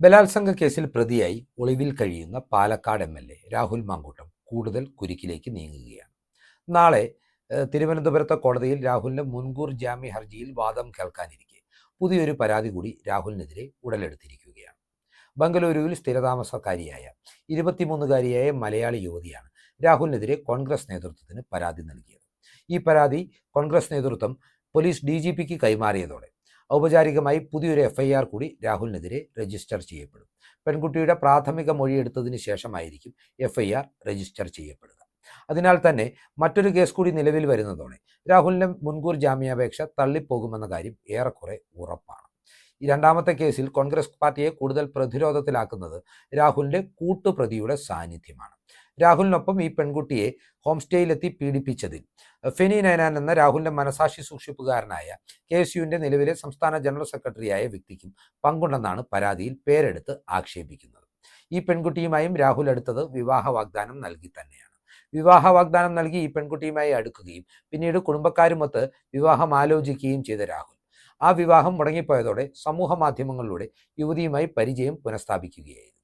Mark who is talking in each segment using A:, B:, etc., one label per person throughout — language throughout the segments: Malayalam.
A: ബലാത്സംഗ കേസിൽ പ്രതിയായി ഒളിവിൽ കഴിയുന്ന Palakkad M L A Rahul Mankoottam കൂടുതൽ കുരുക്കിലേക്ക് നീങ്ങുകയാണ്. നാളെ തിരുവനന്തപുരത്തെ കോടതിയിൽ രാഹുലിന്റെ മുൻകൂർ ജാമ്യ ഹർജിയിൽ വാദം കേൾക്കാനിരിക്കെ പുതിയൊരു പരാതി കൂടി രാഹുലിനെതിരെ ഉടലെടുത്തിരിക്കുകയാണ്. ബംഗളൂരുവിൽ സ്ഥിരതാമസക്കാരിയായ ഇരുപത്തിമൂന്നുകാരിയായ മലയാളി യുവതിയാണ് രാഹുലിനെതിരെ കോൺഗ്രസ് നേതൃത്വത്തിന് പരാതി നൽകിയത്. ഈ പരാതി കോൺഗ്രസ് നേതൃത്വം പോലീസ് ഡി കൈമാറിയതോടെ ഔപചാരികമായി പുതിയൊരു എഫ്ഐആർ കൂടി രാഹുലിനെതിരെ രജിസ്റ്റർ ചെയ്യപ്പെടും. പെൺകുട്ടിയുടെ പ്രാഥമിക മൊഴിയെടുത്തതിന് ശേഷമായിരിക്കും എഫ്ഐആർ രജിസ്റ്റർ ചെയ്യപ്പെടുക. അതിനാൽ തന്നെ മറ്റൊരു കേസ് കൂടി നിലവിൽ വരുന്നതോടെ രാഹുലിന്റെ മുൻകൂർ ജാമ്യാപേക്ഷ തള്ളിപ്പോകുമെന്ന കാര്യം ഏറെക്കുറെ ഉറപ്പാണ്. ഈ രണ്ടാമത്തെ കേസിൽ കോൺഗ്രസ് പാർട്ടിയെ കൂടുതൽ പ്രതിരോധത്തിലാക്കുന്നത് രാഹുലിന്റെ കൂട്ടുപ്രതിയുടെ സാന്നിധ്യമാണ്. രാഹുലിനൊപ്പം ഈ പെൺകുട്ടിയെ ഹോം സ്റ്റേയിലെത്തി പീഡിപ്പിച്ചതിൽ. ഫെനി നയനാൻ എന്ന രാഹുലിന്റെ മനസാക്ഷി സൂക്ഷിപ്പുകാരനായ കെ എസ് യുവിന്റെ നിലവിലെ സംസ്ഥാന ജനറൽ സെക്രട്ടറിയായ വ്യക്തിക്കും പങ്കുണ്ടെന്നാണ് പരാതിയിൽ പേരെടുത്ത് ആക്ഷേപിക്കുന്നത്. ഈ പെൺകുട്ടിയുമായും രാഹുൽ എടുത്തത് വിവാഹ വാഗ്ദാനം നൽകി തന്നെയാണ്. വിവാഹ വാഗ്ദാനം നൽകി ഈ പെൺകുട്ടിയുമായി അടുക്കുകയും പിന്നീട് കുടുംബക്കാരുമൊത്ത് വിവാഹം ആലോചിക്കുകയും ചെയ്ത രാഹുൽ ആ വിവാഹം മുടങ്ങിപ്പോയതോടെ സമൂഹ മാധ്യമങ്ങളിലൂടെ യുവതിയുമായി പരിചയം പുനഃസ്ഥാപിക്കുകയായിരുന്നു.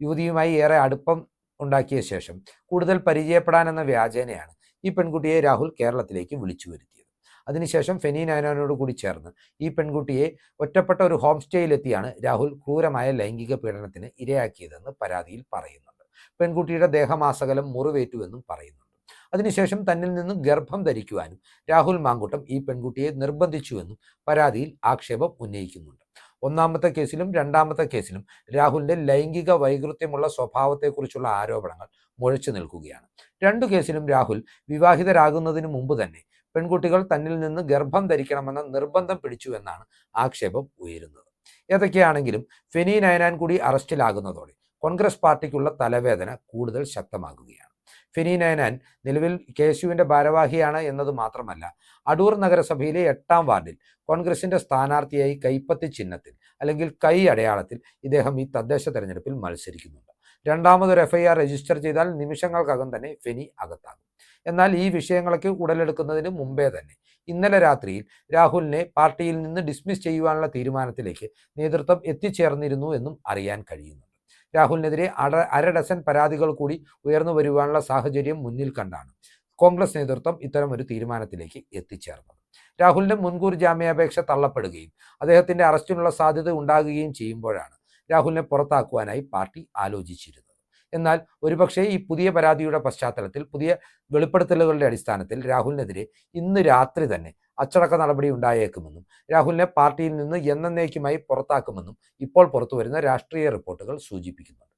A: യുവതിയുമായി ഏറെ അടുപ്പം ഉണ്ടാക്കിയ ശേഷം കൂടുതൽ പരിചയപ്പെടാനെന്ന വ്യാജേനയാണ് ഈ പെൺകുട്ടിയെ രാഹുൽ കേരളത്തിലേക്ക് വിളിച്ചു വരുത്തിയത്. അതിനുശേഷം ഫെനി നയനാനോട് കൂടി ചേർന്ന് ഈ പെൺകുട്ടിയെ ഒറ്റപ്പെട്ട ഒരു ഹോം സ്റ്റേയിലെത്തിയാണ് രാഹുൽ ക്രൂരമായ ലൈംഗിക പീഡനത്തിന് ഇരയാക്കിയതെന്ന് പരാതിയിൽ പറയുന്നുണ്ട്. പെൺകുട്ടിയുടെ ദേഹമാസകലം മുറിവേറ്റുവെന്നും പറയുന്നുണ്ട്. അതിനുശേഷം തന്നിൽ നിന്നും ഗർഭം ധരിക്കുവാനും രാഹുൽ മാങ്കുട്ടം ഈ പെൺകുട്ടിയെ നിർബന്ധിച്ചുവെന്നും പരാതിയിൽ ആക്ഷേപം ഉന്നയിക്കുന്നുണ്ട്. ഒന്നാമത്തെ കേസിലും രണ്ടാമത്തെ കേസിലും രാഹുലിന്റെ ലൈംഗിക വൈകൃത്യമുള്ള സ്വഭാവത്തെക്കുറിച്ചുള്ള ആരോപണങ്ങൾ മുഴച്ചു നിൽക്കുകയാണ്. രണ്ടു കേസിലും രാഹുൽ വിവാഹിതരാകുന്നതിന് മുമ്പ് തന്നെ പെൺകുട്ടികൾ തന്നിൽ നിന്ന് ഗർഭം ധരിക്കണമെന്ന നിർബന്ധം പിടിച്ചുവെന്നാണ് ആക്ഷേപം ഉയരുന്നത്. ഏതൊക്കെയാണെങ്കിലും ഫെനി നയനാൻ കൂടി അറസ്റ്റിലാകുന്നതോടെ കോൺഗ്രസ് പാർട്ടിക്കുള്ള തലവേദന കൂടുതൽ ശക്തമാകുകയാണ്. ഫെനി നയനാൻ നിലവിൽ കെ എസ് ഭാരവാഹിയാണ് എന്നത് മാത്രമല്ല അടൂർ നഗരസഭയിലെ എട്ടാം വാർഡിൽ കോൺഗ്രസിന്റെ സ്ഥാനാർത്ഥിയായി കൈപ്പത്തി ചിഹ്നത്തിൽ അല്ലെങ്കിൽ കൈ അടയാളത്തിൽ ഇദ്ദേഹം ഈ തദ്ദേശ തെരഞ്ഞെടുപ്പിൽ മത്സരിക്കുന്നുണ്ട്. രണ്ടാമതൊരു എഫ്ഐആർ രജിസ്റ്റർ ചെയ്താൽ നിമിഷങ്ങൾക്കകം തന്നെ ഫെനി അകത്താകും. എന്നാൽ ഈ വിഷയങ്ങളൊക്കെ ഉടലെടുക്കുന്നതിന് മുമ്പേ തന്നെ ഇന്നലെ രാത്രിയിൽ രാഹുലിനെ പാർട്ടിയിൽ നിന്ന് ഡിസ്മിസ് ചെയ്യുവാനുള്ള തീരുമാനത്തിലേക്ക് നേതൃത്വം എത്തിച്ചേർന്നിരുന്നു എന്നും അറിയാൻ കഴിയുന്നുണ്ട്. രാഹുലിനെതിരെ അര അര ഡസൻ പരാതികൾ കൂടി ഉയർന്നു വരുവാനുള്ള സാഹചര്യം മുന്നിൽ കണ്ടാണ്. കോൺഗ്രസ് നേതൃത്വം ഇത്തരം ഒരു തീരുമാനത്തിലേക്ക് എത്തിച്ചേർന്നത്. രാഹുലിന്റെ മുൻകൂർ ജാമ്യാപേക്ഷ തള്ളപ്പെടുകയും അദ്ദേഹത്തിന്റെ അറസ്റ്റിനുള്ള സാധ്യത ഉണ്ടാകുകയും ചെയ്യുമ്പോഴാണ് രാഹുലിനെ പുറത്താക്കുവാനായി പാർട്ടി ആലോചിച്ചിരുന്നത്. എന്നാൽ ഒരുപക്ഷേ ഈ പുതിയ പരാതിയുടെ പശ്ചാത്തലത്തിൽ പുതിയ വെളിപ്പെടുത്തലുകളുടെ അടിസ്ഥാനത്തിൽ രാഹുലിനെതിരെ ഇന്ന് രാത്രി തന്നെ അച്ചടക്ക നടപടി ഉണ്ടായേക്കുമെന്നും രാഹുലിനെ പാർട്ടിയിൽ നിന്ന് എന്നേക്കുമായി പുറത്താക്കുമെന്നും ഇപ്പോൾ പുറത്തുവരുന്ന രാഷ്ട്രീയ റിപ്പോർട്ടുകൾ സൂചിപ്പിക്കുന്നുണ്ട്.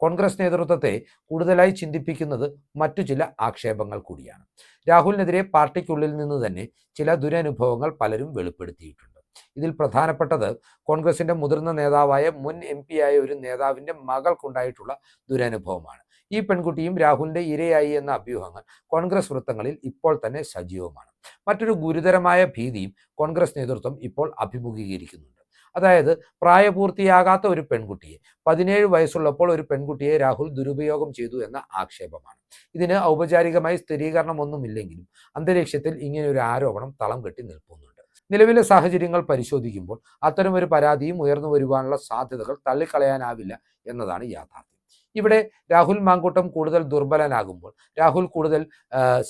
A: കോൺഗ്രസ് നേതൃത്വത്തെ കൂടുതലായി ചിന്തിപ്പിക്കുന്നത് മറ്റു ചില ആക്ഷേപങ്ങൾ കൂടിയാണ്. രാഹുലിനെതിരെ പാർട്ടിക്കുള്ളിൽ നിന്ന് തന്നെ ചില ദുരനുഭവങ്ങൾ പലരും വെളിപ്പെടുത്തിയിട്ടുണ്ട്. ഇതിൽ പ്രധാനപ്പെട്ടത് കോൺഗ്രസിന്റെ മുതിർന്ന നേതാവായ മുൻ എം ആയ ഒരു നേതാവിന്റെ മകൾക്കുണ്ടായിട്ടുള്ള ദുരനുഭവമാണ്. ഈ പെൺകുട്ടിയും രാഹുലിന്റെ ഇരയായി എന്ന അഭ്യൂഹങ്ങൾ കോൺഗ്രസ് വൃത്തങ്ങളിൽ ഇപ്പോൾ തന്നെ സജീവമാണ്. മറ്റൊരു ഗുരുതരമായ ഭീതിയും കോൺഗ്രസ് നേതൃത്വം ഇപ്പോൾ അഭിമുഖീകരിക്കുന്നുണ്ട്. അതായത് പ്രായപൂർത്തിയാകാത്ത ഒരു പെൺകുട്ടിയെ പതിനേഴ് വയസ്സുള്ളപ്പോൾ ഒരു പെൺകുട്ടിയെ രാഹുൽ ദുരുപയോഗം ചെയ്തു എന്ന ആക്ഷേപമാണ്. ഇതിന് ഔപചാരികമായി സ്ഥിരീകരണമൊന്നുമില്ലെങ്കിലും അന്തരീക്ഷത്തിൽ ഇങ്ങനെ ഒരു ആരോപണം തളം കെട്ടി നിൽക്കുന്നുണ്ട് നിലവിലെ സാഹചര്യങ്ങൾ പരിശോധിക്കുമ്പോൾ അത്തരമൊരു പരാതിയും ഉയർന്നു വരുവാനുള്ള സാധ്യതകൾ തള്ളിക്കളയാനാവില്ല എന്നതാണ് യാഥാർത്ഥ്യം. ഇവിടെ രാഹുൽ മാങ്കൂട്ടം കൂടുതൽ ദുർബലനാകുമ്പോൾ രാഹുൽ കൂടുതൽ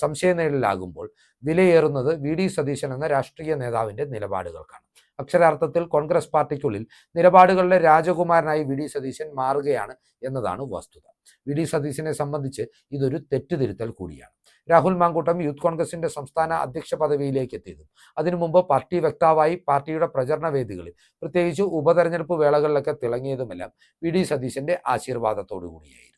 A: സംശയനിഴലിലാകുമ്പോൾ വിലയേറുന്നത് വി ഡി സതീശൻ എന്ന രാഷ്ട്രീയ നേതാവിന്റെ നിലപാടുകൾക്കാണ്. അക്ഷരാർത്ഥത്തിൽ കോൺഗ്രസ് പാർട്ടിക്കുള്ളിൽ നിലപാടുകളുടെ രാജകുമാരനായി വി ഡി സതീശൻ മാറുകയാണ് എന്നതാണ് വസ്തുത. വി ഡി സതീശനെ സംബന്ധിച്ച് ഇതൊരു തെറ്റുതിരുത്തൽ കൂടിയാണ്. രാഹുൽ മാങ്കൂട്ടം യൂത്ത് കോൺഗ്രസിന്റെ സംസ്ഥാന അധ്യക്ഷ പദവിയിലേക്ക് എത്തിയതും അതിനു മുമ്പ് പാർട്ടി വക്താവായി പാർട്ടിയുടെ പ്രചരണ വേദികളിൽ പ്രത്യേകിച്ച് ഉപതെരഞ്ഞെടുപ്പ് വേളകളിലൊക്കെ തിളങ്ങിയതുമെല്ലാം വി. ഡി. സതീശന്റെ ആശീർവാദത്തോടു കൂടിയായിരുന്നു.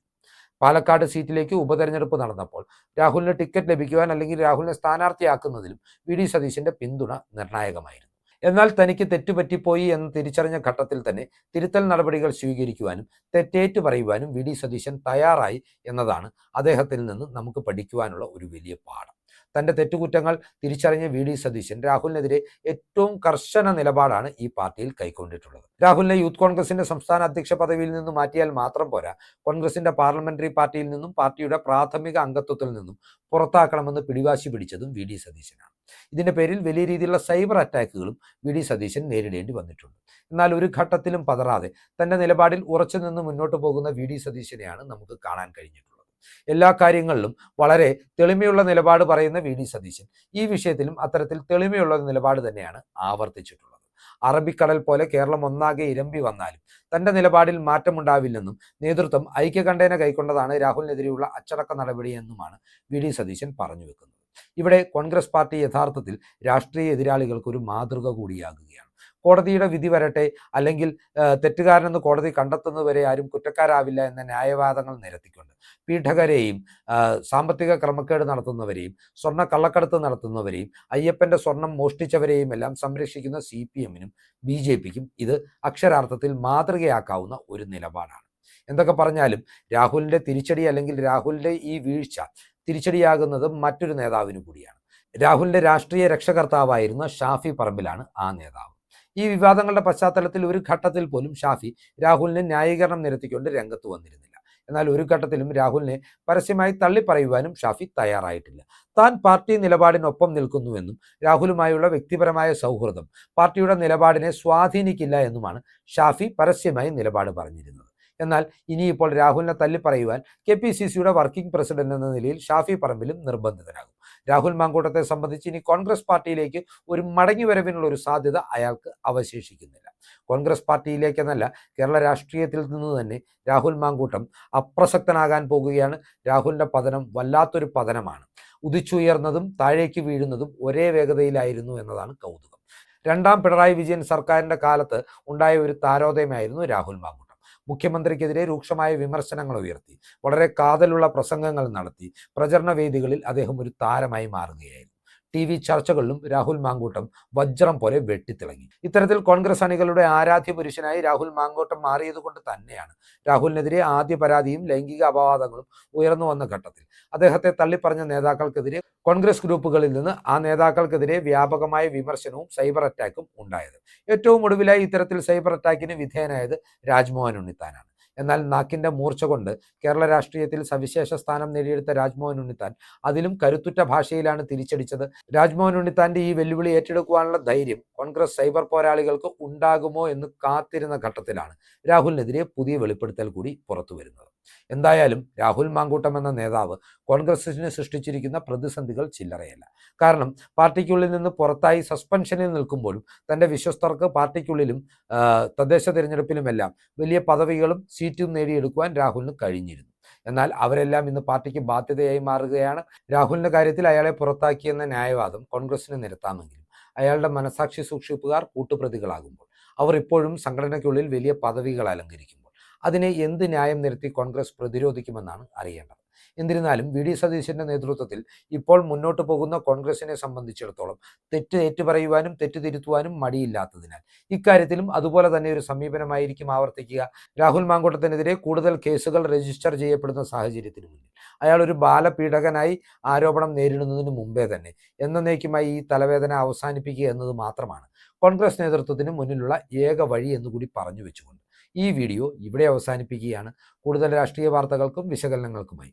A: പാലക്കാട് സീറ്റിലേക്ക് ഉപതെരഞ്ഞെടുപ്പ് നടന്നപ്പോൾ രാഹുലിന് ടിക്കറ്റ് ലഭിക്കുവാൻ അല്ലെങ്കിൽ രാഹുലിനെ സ്ഥാനാർത്ഥിയാക്കുന്നതിലും വി. ഡി. സതീശന്റെ പിന്തുണ നിർണായകമായിരുന്നു. എന്നാൽ തനിക്ക് തെറ്റുപറ്റിപ്പോയി എന്ന് തിരിച്ചറിഞ്ഞ ഘട്ടത്തിൽ തന്നെ തിരുത്തൽ നടപടികൾ സ്വീകരിക്കുവാനും തെറ്റേറ്റു പറയുവാനും വി. ഡി. സതീശൻ തയ്യാറായി എന്നതാണ് അദ്ദേഹത്തിൽ നിന്ന് നമുക്ക് പഠിക്കുവാനുള്ള ഒരു വലിയ പാഠം. തന്റെ തെറ്റുകുറ്റങ്ങൾ തിരിച്ചറിഞ്ഞ വി. ഡി. സതീശൻ രാഹുലിനെതിരെ ഏറ്റവും കർശന നിലപാടാണ് ഈ പാർട്ടിയിൽ കൈക്കൊണ്ടിട്ടുള്ളത്. രാഹുലിനെ യൂത്ത് കോൺഗ്രസിന്റെ സംസ്ഥാന അധ്യക്ഷ പദവിയിൽ നിന്ന് മാറ്റിയാൽ മാത്രം പോരാ. കോൺഗ്രസിന്റെ പാർലമെന്ററി പാർട്ടിയിൽ നിന്നും പാർട്ടിയുടെ പ്രാഥമിക അംഗത്വത്തിൽ നിന്നും പുറത്താക്കണമെന്ന് പിടിവാശി പിടിച്ചതും വി. ഡി. സതീശനാണ്. ഇതിന്റെ പേരിൽ വലിയ രീതിയിലുള്ള സൈബർ അറ്റാക്കുകളും വി ഡി സതീശൻ നേരിടേണ്ടി വന്നിട്ടുണ്ട്. എന്നാൽ ഒരു ഘട്ടത്തിലും പതറാതെ തന്റെ നിലപാടിൽ ഉറച്ചു നിന്ന് മുന്നോട്ട് പോകുന്ന വി ഡി സതീശനെയാണ് നമുക്ക് കാണാൻ കഴിഞ്ഞിട്ടുള്ളത്. എല്ലാ കാര്യങ്ങളിലും വളരെ തെളിമയുള്ള നിലപാട് പറയുന്ന വി ഡി സതീശൻ ഈ വിഷയത്തിലും അത്തരത്തിൽ തെളിമയുള്ള നിലപാട് തന്നെയാണ് ആവർത്തിച്ചിട്ടുള്ളത്. അറബിക്കടൽ പോലെ കേരളം ഒന്നാകെ ഇരമ്പി വന്നാലും തന്റെ നിലപാടിൽ മാറ്റമുണ്ടാവില്ലെന്നും നേതൃത്വം ഐക്യകണ്ഠേന കൈക്കൊണ്ടതാണ് രാഹുലിനെതിരെയുള്ള അച്ചടക്ക നടപടിയെന്നുമാണ് വി ഡി സതീശൻ പറഞ്ഞു വെക്കുന്നത്. ഇവിടെ കോൺഗ്രസ് പാർട്ടി യഥാർത്ഥത്തിൽ രാഷ്ട്രീയ എതിരാളികൾക്ക് ഒരു മാതൃക കൂടിയാകുകയാണ്. കോടതിയുടെ വിധി വരട്ടെ അല്ലെങ്കിൽ തെറ്റുകാരനെന്ന് കോടതി കണ്ടെത്തുന്നതുവരെ ആരും കുറ്റക്കാരാവില്ല എന്ന ന്യായവാദങ്ങൾ നിരത്തിക്കൊണ്ട് പീഠകരെയും സാമ്പത്തിക ക്രമക്കേട് നടത്തുന്നവരെയും സ്വർണ കള്ളക്കടത്ത് നടത്തുന്നവരെയും അയ്യപ്പന്റെ സ്വർണം മോഷ്ടിച്ചവരെയും എല്ലാം സംരക്ഷിക്കുന്ന സി പി എമ്മിനും ബി ജെ പിക്കും ഇത് അക്ഷരാർത്ഥത്തിൽ മാതൃകയാക്കാവുന്ന ഒരു നിലപാടാണ്. എന്തൊക്കെ പറഞ്ഞാലും രാഹുലിന്റെ തിരിച്ചടി അല്ലെങ്കിൽ രാഹുലിന്റെ ഈ വീഴ്ച തിരിച്ചടിയാകുന്നത് മറ്റൊരു നേതാവിന് കൂടിയാണ്. രാഹുലിന്റെ രാഷ്ട്രീയ രക്ഷകർത്താവായിരുന്ന ഷാഫി പറമ്പിലാണ് ആ നേതാവ്. ഈ വിവാദങ്ങളുടെ പശ്ചാത്തലത്തിൽ ഒരു ഘട്ടത്തിൽ പോലും ഷാഫി രാഹുലിന് ന്യായീകരണം നിരത്തിക്കൊണ്ട് രംഗത്ത് വന്നിരുന്നില്ല. എന്നാൽ ഒരു ഘട്ടത്തിലും രാഹുലിനെ പരസ്യമായി തള്ളിപ്പറയുവാനും ഷാഫി തയ്യാറായിട്ടില്ല. താൻ പാർട്ടി നിലപാടിനൊപ്പം നിൽക്കുന്നുവെന്നും രാഹുലുമായുള്ള വ്യക്തിപരമായ സൗഹൃദം പാർട്ടിയുടെ നിലപാടിനെ സ്വാധീനിക്കില്ല എന്നുമാണ് ഷാഫി പരസ്യമായി നിലപാട് പറഞ്ഞിരുന്നത്. എന്നാൽ ഇനിയിപ്പോൾ രാഹുലിനെ തല്ലിപ്പറയുവാൻ കെ പി സി സിയുടെ വർക്കിംഗ് പ്രസിഡന്റ് എന്ന നിലയിൽ ഷാഫി പറമ്പിലും നിർബന്ധിതനാകും. രാഹുൽ മാങ്കൂട്ടത്തെ സംബന്ധിച്ച് ഇനി കോൺഗ്രസ് പാർട്ടിയിലേക്ക് ഒരു മടങ്ങിവരവിനുള്ള ഒരു സാധ്യത അയാൾക്ക് അവശേഷിക്കുന്നില്ല. കോൺഗ്രസ് പാർട്ടിയിലേക്കെന്നല്ല കേരള രാഷ്ട്രീയത്തിൽ നിന്ന് തന്നെ രാഹുൽ മാങ്കൂട്ടം അപ്രസക്തനാകാൻ പോകുകയാണ്. രാഹുലിന്റെ പതനം വല്ലാത്തൊരു പതനമാണ്. ഉദിച്ചുയർന്നതും താഴേക്ക് വീഴുന്നതും ഒരേ വേഗതയിലായിരുന്നു എന്നതാണ് കൗതുകം. രണ്ടാം പിണറായി വിജയൻ സർക്കാരിന്റെ കാലത്ത് ഉണ്ടായ ഒരു താരോദയമായിരുന്നു രാഹുൽ മാങ്കൂട്ടം. മുഖ്യമന്ത്രിക്കെതിരെ രൂക്ഷമായ വിമർശനങ്ങൾ ഉയർത്തി. വളരെ കാതലുള്ള പ്രസംഗങ്ങൾ നടത്തി. പ്രചരണ വേദികളിൽ അദ്ദേഹം ഒരു താരമായി മാറുകയായിരുന്നു. ടി വി ചർച്ചകളിലും രാഹുൽ മാങ്കൂട്ടം വജ്രം പോലെ വെട്ടിത്തിളങ്ങി. ഇത്തരത്തിൽ കോൺഗ്രസ് അണികളുടെ ആരാധ്യ പുരുഷനായി രാഹുൽ മാങ്കൂട്ടം മാറിയതുകൊണ്ട് തന്നെയാണ്. രാഹുലിനെതിരെ ആദ്യ പരാതിയും ലൈംഗിക അപവാദങ്ങളും ഉയർന്നു വന്ന ഘട്ടത്തിൽ. അദ്ദേഹത്തെ തള്ളിപ്പറഞ്ഞ നേതാക്കൾക്കെതിരെ കോൺഗ്രസ് ഗ്രൂപ്പുകളിൽ നിന്ന് ആ നേതാക്കൾക്കെതിരെ വ്യാപകമായ വിമർശനവും സൈബർ അറ്റാക്കും ഉണ്ടായത്. ഏറ്റവും ഒടുവിലായി ഇത്തരത്തിൽ സൈബർ അറ്റാക്കിന് വിധേയനായത് രാജ്മോഹൻ ഉണ്ണിത്താനാണ്. എന്നാൽ നാക്കിന്റെ മൂർച്ച കൊണ്ട് കേരള രാഷ്ട്രീയത്തിൽ സവിശേഷ സ്ഥാനം നേടിയെടുത്ത രാജ്മോഹൻ ഉണ്ണിത്താൻ അതിലും കരുത്തുറ്റ ഭാഷയിലാണ് തിരിച്ചടിച്ചത്. രാജ്മോഹൻ ഉണ്ണിത്താന്റെ ഈ വെല്ലുവിളി ഏറ്റെടുക്കുവാനുള്ള ധൈര്യം കോൺഗ്രസ് സൈബർ പോരാളികൾക്ക് ഉണ്ടാകുമോ എന്ന് കാത്തിരുന്ന ഘട്ടത്തിലാണ് രാഹുലിനെതിരെ പുതിയ വെളിപ്പെടുത്തൽ കൂടി പുറത്തു വരുന്നത്. എന്തായാലും രാഹുൽ മാങ്കൂട്ടം എന്ന നേതാവ് കോൺഗ്രസിന് സൃഷ്ടിച്ചിരിക്കുന്ന പ്രതിസന്ധികൾ ചില്ലറയല്ല. കാരണം പാർട്ടിക്കുള്ളിൽ നിന്ന് പുറത്തായി സസ്പെൻഷനിൽ നിൽക്കുമ്പോഴും തന്റെ വിശ്വസ്തർക്ക് പാർട്ടിക്കുള്ളിലും തദ്ദേശ തിരഞ്ഞെടുപ്പിലുമെല്ലാം വലിയ പദവികളും സീറ്റും നേടിയെടുക്കുവാൻ രാഹുലിന് കഴിഞ്ഞിരുന്നു. എന്നാൽ അവരെല്ലാം ഇന്ന് പാർട്ടിക്ക് ബാധ്യതയായി മാറുകയാണ്. രാഹുലിന്റെ കാര്യത്തിൽ അയാളെ പുറത്താക്കിയെന്ന ന്യായവാദം കോൺഗ്രസിന് നിരത്താമെങ്കിലും അയാളുടെ മനസാക്ഷി സൂക്ഷിപ്പുകാർ കൂട്ടുപ്രതികളാകുമ്പോൾ അവർ ഇപ്പോഴും സംഘടനയ്ക്കുള്ളിൽ വലിയ പദവികൾ അലങ്കരിക്കുമ്പോൾ അതിനെ എന്ത് ന്യായം നിരത്തി കോൺഗ്രസ് പ്രതിരോധിക്കുമെന്നാണ് അറിയേണ്ടത്. എന്നിരുന്നാലും വി ഡി സതീശന്റെ നേതൃത്വത്തിൽ ഇപ്പോൾ മുന്നോട്ട് പോകുന്ന കോൺഗ്രസിനെ സംബന്ധിച്ചിടത്തോളം തെറ്റ് ഏറ്റുപറയുവാനും തെറ്റ് തിരുത്തുവാനും മടിയില്ലാത്തതിനാൽ. ഇക്കാര്യത്തിലും അതുപോലെ തന്നെ ഒരു സമീപനമായിരിക്കും ആവർത്തിക്കുക. രാഹുൽ മാങ്കോട്ടത്തിനെതിരെ കൂടുതൽ കേസുകൾ രജിസ്റ്റർ ചെയ്യപ്പെടുന്ന സാഹചര്യത്തിന് മുന്നിൽ. അയാൾ ഒരു ബാലപീഡകനായി ആരോപണം നേരിടുന്നതിന് മുമ്പേ തന്നെ എന്നേക്കുമായി ഈ തലവേദന അവസാനിപ്പിക്കുക എന്നത് മാത്രമാണ്. കോൺഗ്രസ് നേതൃത്വത്തിന് മുന്നിലുള്ള ഏക വഴി എന്നുകൂടി പറഞ്ഞു വെച്ചുകൊണ്ട് ഈ വീഡിയോ ഇവിടെ അവസാനിപ്പിക്കുകയാണ്. കൂടുതൽ രാഷ്ട്രീയ വാർത്തകൾക്കും വിശകലനങ്ങൾക്കുമായി